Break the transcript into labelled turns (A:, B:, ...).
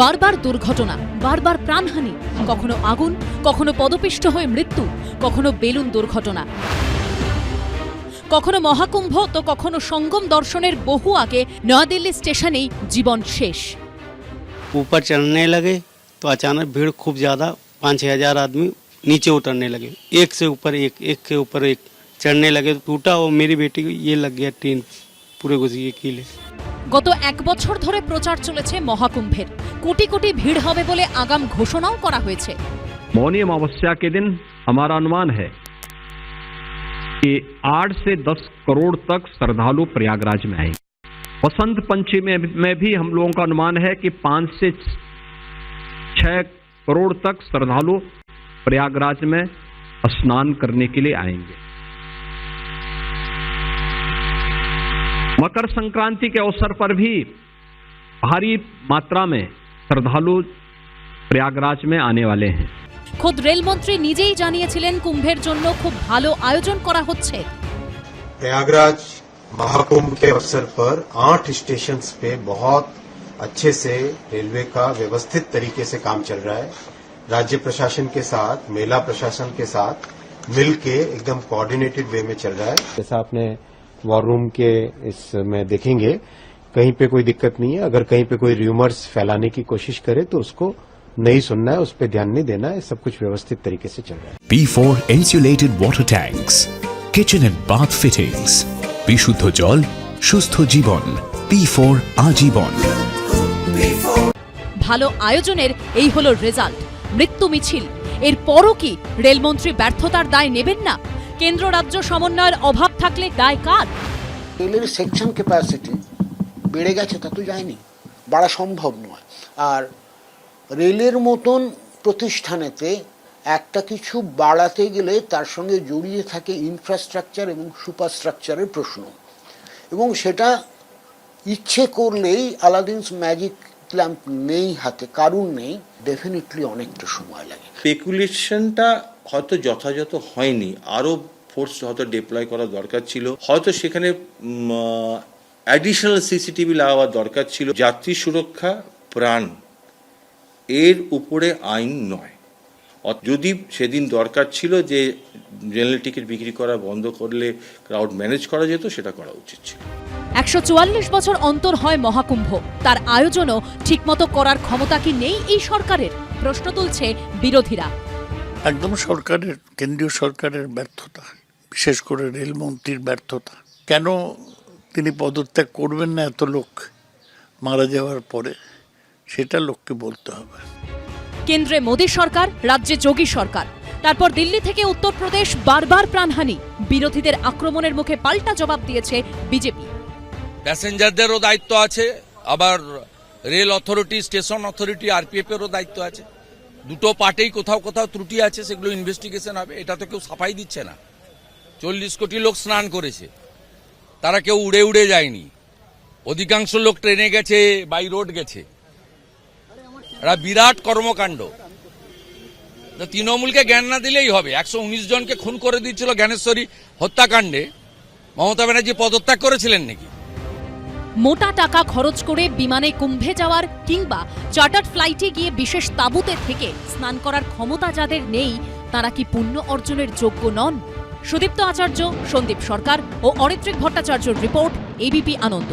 A: বারবার দুর্ঘটনা বারবার প্রাণহানি কখনো আগুন কখনো পদপিষ্ট হয়ে মৃত্যু কখনো বেলুন দুর্ঘটনা কখনো মহাকুম্ভ তো কখনো সঙ্গম দর্শনের বহু আগে নয়াদিল্লি স্টেশনেই জীবন শেষ
B: ऊपर चढ़ने लगे तो अचानक भीड़ खूब ज़्यादा पाँच छः हजार आदमी नीचे उतरने लगे एक से ऊपर एक एक के ऊपर एक चढ़ने लगे तो टूटा और मेरी बेटी को ये लग गया टीन पूरे घुस गए कीले
A: গত এক বছর ধরে প্রচার চলেছে মহাকুম্ভের কোটি কোটি ভিড় হবে বলে আগাম ঘোষণাও করা হয়েছে
C: मौनी अमावस्या के दिन हमारा अनुमान है कि आठ से दस करोड़ तक श्रद्धालु प्रयागराज में आएंगे वसंत पंचमी में, में भी हम लोगों का अनुमान है कि पांच से छह करोड़ तक श्रद्धालु प्रयागराज में स्नान करने के लिए आएंगे मकर संक्रांति के अवसर पर भी भारी मात्रा में श्रद्धालु प्रयागराज में आने वाले हैं
A: খোদ রেলমন্ত্রী নিজেই জানিয়েছিলেন কুম্ভের জন্য খুব ভালো আয়োজন করা হচ্ছে
D: प्रयागराज महाकुंभ के अवसर पर आठ स्टेशन पे बहुत अच्छे से रेलवे का व्यवस्थित तरीके से काम चल रहा है राज्य प्रशासन के साथ मेला प्रशासन के साथ मिलके एकदम कोऑर्डिनेटेड वे में चल रहा है जैसा आपने वॉर रूम के इसमें देखेंगे कहीं पे कोई दिक्कत नहीं है अगर कहीं पे कोई र्यूमर्स फैलाने की कोशिश करे तो उसको नहीं सुनना है उस पर ध्यान नहीं देना है सब कुछ व्यवस्थित तरीके से चल रहा है
E: P4 insulated water tanks, kitchen and bath fittings, বিশুদ্ধ জল সুস্থ জীবন P4 আজীবন
A: ভালো আয়োজনের এই হলো রেজাল্ট মৃত্যু মিছিল এর পরও কি রেলমন্ত্রী ব্যর্থতার দায় নেবেন না কেন্দ্র রাজ্য সমন্বয়ের অভাব থাকলে দায় কার?
F: রেলের সেকশন ক্যাপাসিটি বেড়ে গেছে তা তো যায়নি বাড়া সম্ভব নয়। আর রেলের মতন প্রতিষ্ঠানেতে একটা কিছু বাড়াতে গেলে তার সঙ্গে জড়িয়ে থাকে ইনফ্রাস্ট্রাকচার এবং সুপারস্ট্রাকচারের প্রশ্ন। এবং সেটা ইচ্ছে করলেই আলাদিনস ম্যাজিক ক্ল্যাম্প নেই হাতে কারুর নেই ডেফিনেটলি অনেকটা সময় লাগে।
G: স্পেকুলেশনটা হয়তো যথাযথ হয়নি। আরও ফোর্স হয়তো ডিপ্লয় করা দরকার ছিল। হয়তো সেখানে অ্যাডিশনাল সিসিটিভি লাগাবার দরকার ছিল। যাত্রী সুরক্ষা প্রাণ, এর উপরে আইন নয়। যদি সেদিন দরকার ছিল যে জেনারেল টিকিট বিক্রি করা বন্ধ করলে ক্রাউড ম্যানেজ করা যেত, সেটা করা উচিত ছিল।
A: একশো চুয়াল্লিশ বছর অন্তর হয় মহাকুম্ভ। তার আয়োজনও ঠিকমতো করার ক্ষমতা কি নেই এই সরকারের? প্রশ্ন তুলছে বিরোধীরা।
H: একদম সরকারের কেন্দ্রীয় সরকারের ব্যর্থতা বিশেষ করে রেলমন্ত্রীর ব্যর্থতা। কেন তিনি পদত্যাগ করবেন না এত লোক মারা যাওয়ার পরে সেটা লোককে বলতে হবে।
A: কেন্দ্রে মোদী সরকার রাজ্যে যোগী সরকার। তারপর দিল্লি থেকে উত্তরপ্রদেশ বারবার প্রাণহানি। বিরোধীদের আক্রমণের মুখে পাল্টা জবাব দিয়েছে বিজেপি।
I: প্যাসেঞ্জারদেরও দায়িত্ব আছে আবার rail authority station authority RPF এরও দায়িত্ব আছে। দুটো পার্টেই কোথাও কোথাও ত্রুটি আছে, সেগুলো ইনভেস্টিগেশন হবে, এটা তো কেউ সাফাই দিচ্ছে না। চল্লিশ কোটি লোক স্নান করেছে, তারা কেউ উড়ে উড়ে যায়নি। অধিকাংশ লোক ট্রেনে গেছে বাই রোড গেছে। একটা বিরাট কর্মকাণ্ড। তৃণমূলকে জ্ঞান না দিলেই হবে। একশো উনিশ জনকে খুন করে দিয়েছিল জ্ঞানেশ্বরী হত্যাকাণ্ডে। মমতা ব্যানার্জি পদত্যাগ করেছিলেন নাকি?
A: মোটা টাকা খরচ করে বিমানে কুম্ভে যাওয়ার কিংবা চার্টার্ড ফ্লাইটে গিয়ে বিশেষ তাঁবুতে থেকে স্নান করার ক্ষমতা যাদের নেই, তারা কি পুণ্য অর্জনের যোগ্য নন? সুদীপ্ত আচার্য, সন্দীপ সরকার ও অরিত্রিক ভট্টাচার্যর রিপোর্ট এবিপি আনন্দ।